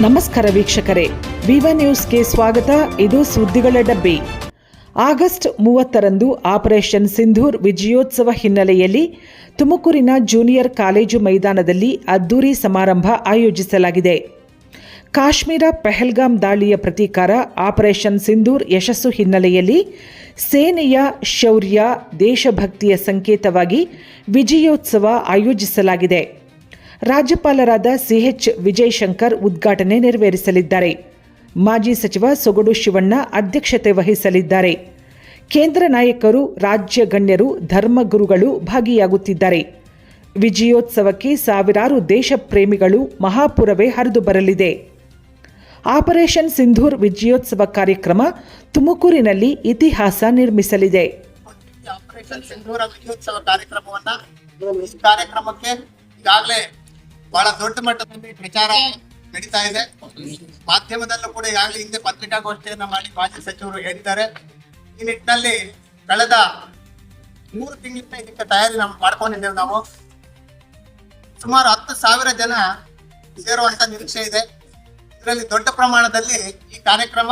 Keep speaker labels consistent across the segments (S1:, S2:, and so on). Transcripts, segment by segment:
S1: ನಮಸ್ಕಾರ ವೀಕ್ಷಕರೇ. ವಿವ ನ್ಯೂಸ್ಗೆ ಸ್ವಾಗತ. ಇದು ಸುದ್ದಿಗಳ ಡಬ್ಬಿ. ಆಗಸ್ಟ್ ಮೂವತ್ತರಂದು ಆಪರೇಷನ್ ಸಿಂಧೂರ್ ವಿಜಯೋತ್ಸವ ಹಿನ್ನೆಲೆಯಲ್ಲಿ ತುಮಕೂರಿನ ಜೂನಿಯರ್ ಕಾಲೇಜು ಮೈದಾನದಲ್ಲಿ ಅದ್ದೂರಿ ಸಮಾರಂಭ ಆಯೋಜಿಸಲಾಗಿದೆ. ಕಾಶ್ಮೀರ ಪೆಹಲ್ಗಾಮ್ ದಾಳಿಯ ಪ್ರತೀಕಾರ ಆಪರೇಷನ್ ಸಿಂಧೂರ್ ಯಶಸ್ಸು ಹಿನ್ನೆಲೆಯಲ್ಲಿ ಸೇನೆಯ ಶೌರ್ಯ, ದೇಶಭಕ್ತಿಯ ಸಂಕೇತವಾಗಿ ವಿಜಯೋತ್ಸವ ಆಯೋಜಿಸಲಾಗಿದೆ. ರಾಜ್ಯಪಾಲರಾದ ಸಿಎಚ್ ವಿಜಯಶಂಕರ್ ಉದ್ಘಾಟನೆ ನೆರವೇರಿಸಲಿದ್ದಾರೆ. ಮಾಜಿ ಸಚಿವ ಸೊಗಡು ಶಿವಣ್ಣ ಅಧ್ಯಕ್ಷತೆ ವಹಿಸಲಿದ್ದಾರೆ. ಕೇಂದ್ರ ನಾಯಕರು, ರಾಜ್ಯ ಗಣ್ಯರು ಧರ್ಮಗುರುಗಳು ಭಾಗಿಯಾಗುತ್ತಿದ್ದಾರೆ. ವಿಜಯೋತ್ಸವಕ್ಕೆ ಸಾವಿರಾರು ದೇಶ ಪ್ರೇಮಿಗಳು ಮಹಾಪುರವೇ ಹರಿದು ಬರಲಿದೆ. ಆಪರೇಷನ್ ಸಿಂಧೂರ್ ವಿಜಯೋತ್ಸವ ಕಾರ್ಯಕ್ರಮ ತುಮಕೂರಿನಲ್ಲಿ ಇತಿಹಾಸ ನಿರ್ಮಿಸಲಿದೆ.
S2: ಆಪರೇಷನ್ ಸಿಂಧೂರ ವಿಜಯೋತ್ಸವ ಕಾರ್ಯಕ್ರಮವನ್ನ ಕಾರ್ಯಕ್ರಮಕ್ಕೆ ಈಗಾಗಲೇ ಬಹಳ ದೊಡ್ಡ ಮಟ್ಟದಲ್ಲಿ ಪ್ರಚಾರ ನಡೀತಾ ಇದೆ. ಮಾಧ್ಯಮದಲ್ಲೂ ಕೂಡ ಈಗಾಗಲೇ ಹಿಂದೆ ಪತ್ರಿಕಾಗೋಷ್ಠಿಯನ್ನ ಮಾಡಿ ಮಾಜಿ ಸಚಿವರು ಹೇಳಿದ್ದಾರೆ. ಈ ನಿಟ್ಟಿನಲ್ಲಿ ಕಳೆದ ಮೂರು ತಿಂಗಳಿಂದ ಇದಕ್ಕೆ ತಯಾರಿ ನಾವು ಮಾಡ್ಕೊಂಡಿದ್ದೇವೆ ನಾವು. ಸುಮಾರು ಹತ್ತು ಸಾವಿರ ಜನ ಸೇರುವಂತ ನಿರೀಕ್ಷೆ ಇದೆ. ಇದರಲ್ಲಿ ದೊಡ್ಡ ಪ್ರಮಾಣದಲ್ಲಿ ಈ ಕಾರ್ಯಕ್ರಮ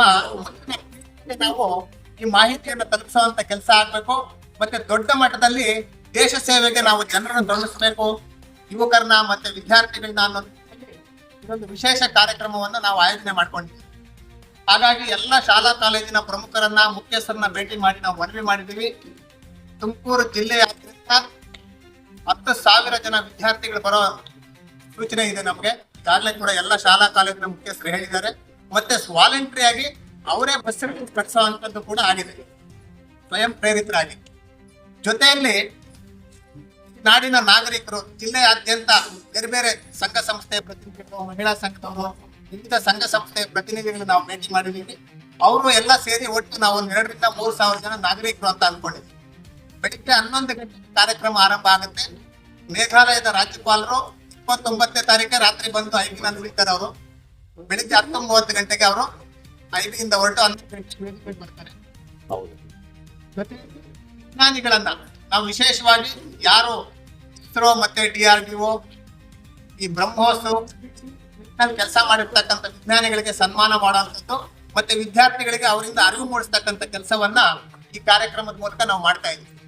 S2: ನಾವು ಈ ಮಾಹಿತಿಯನ್ನು ತಲುಪಿಸುವಂತ ಕೆಲಸ ಆಗ್ಬೇಕು. ಮತ್ತೆ ದೊಡ್ಡ ಮಟ್ಟದಲ್ಲಿ ದೇಶ ಸೇವೆಗೆ ನಾವು ಜನರನ್ನು ತೊಡಗಿಸ್ಬೇಕು ಯುವಕರನ್ನ ಮತ್ತೆ ವಿದ್ಯಾರ್ಥಿಗಳನ್ನ ಅನ್ನೋದು ಇದೊಂದು ವಿಶೇಷ ಕಾರ್ಯಕ್ರಮವನ್ನು ನಾವು ಆಯೋಜನೆ ಮಾಡ್ಕೊಂಡಿದ್ದೀವಿ ಹಾಗಾಗಿ ಎಲ್ಲ ಶಾಲಾ ಕಾಲೇಜಿನ ಪ್ರಮುಖರನ್ನ, ಮುಖ್ಯಸ್ಥರನ್ನ ಭೇಟಿ ಮಾಡಿ ನಾವು ಮನವಿ ಮಾಡಿದ್ದೀವಿ. ತುಮಕೂರು ಜಿಲ್ಲೆಯಾದ್ರಿಂದ ಹತ್ತು ಸಾವಿರ ಜನ ವಿದ್ಯಾರ್ಥಿಗಳು ಬರೋ ಸೂಚನೆ ಇದೆ ನಮಗೆ. ಈಗಾಗಲೇ ಕೂಡ ಎಲ್ಲ ಶಾಲಾ ಕಾಲೇಜಿನ ಮುಖ್ಯಸ್ಥರು ಹೇಳಿದ್ದಾರೆ. ಮತ್ತೆ ವಾಲಂಟ್ರಿ ಆಗಿ ಅವರೇ ಬಸ್ ಕಟ್ಸುವಂತದ್ದು ಕೂಡ ಆಗಿದೆ. ಸ್ವಯಂ ಪ್ರೇರಿತರಾಗಿ. ಜೊತೆಯಲ್ಲಿ ನಾಡಿನ ನಾಗರಿಕರು ಜಿಲ್ಲೆಯಾದ್ಯಂತ ಬೇರೆ ಬೇರೆ ಸಂಘ ಸಂಸ್ಥೆಯ ಪ್ರತಿನಿಧಿಗಳು ಮಹಿಳಾ ಸಂಘದವರು ವಿವಿಧ ಸಂಘ ಸಂಸ್ಥೆಯ ಪ್ರತಿನಿಧಿಗಳನ್ನ ನಾವು ಭೇಟಿ ಮಾಡಿದ್ದೀವಿ. ಅವರು ಎಲ್ಲ ಸೇರಿ ಒಟ್ಟು ನಾವು ಒಂದು ಎರಡರಿಂದ ಮೂರು ಸಾವಿರ ಜನ ನಾಗರಿಕರು ಅಂತ ಅನ್ಕೊಂಡಿದ್ವಿ. ಬೆಳಿಗ್ಗೆ ಹನ್ನೊಂದು ಗಂಟೆ ಕಾರ್ಯಕ್ರಮ ಆರಂಭ ಆಗುತ್ತೆ. ಮೇಘಾಲಯದ ರಾಜ್ಯಪಾಲರು ಇಪ್ಪತ್ತೊಂಬತ್ತನೇ ತಾರೀಕೆ ರಾತ್ರಿ ಬಂದು ಐಬಿನ ಉಳಿತಾರೆ ಅವರು. ಬೆಳಿಗ್ಗೆ ಹತ್ತೊಂಬತ್ತು ಗಂಟೆಗೆ ಅವರು ಐಬಿಯಿಂದ ಹೊರಟು ಹನ್ನೊಂದು ಮಾಡ್ತಾರೆ ಬರ್ತಾರೆ. ಜೊತೆ ವಿಜ್ಞಾನಿಗಳನ್ನ ನಾವು ವಿಶೇಷವಾಗಿ ಯಾರು ಇಸ್ರೋ ಮತ್ತೆ ಡಿ ಆರ್ ಡಿ ಒ, ಈ ಬ್ರಹ್ಮೋಸ್ ಕೆಲಸ ಮಾಡಿರ್ತಕ್ಕಂಥ ವಿಜ್ಞಾನಿಗಳಿಗೆ ಸನ್ಮಾನ ಮಾಡುವಂಥದ್ದು, ಮತ್ತೆ ವಿದ್ಯಾರ್ಥಿಗಳಿಗೆ ಅವರಿಂದ ಅರಿವು ಮೂಡಿಸ್ತಕ್ಕಂಥ ಕೆಲಸವನ್ನ ಈ ಕಾರ್ಯಕ್ರಮದ ಮೂಲಕ ನಾವು ಮಾಡ್ತಾ ಇದ್ದೀವಿ.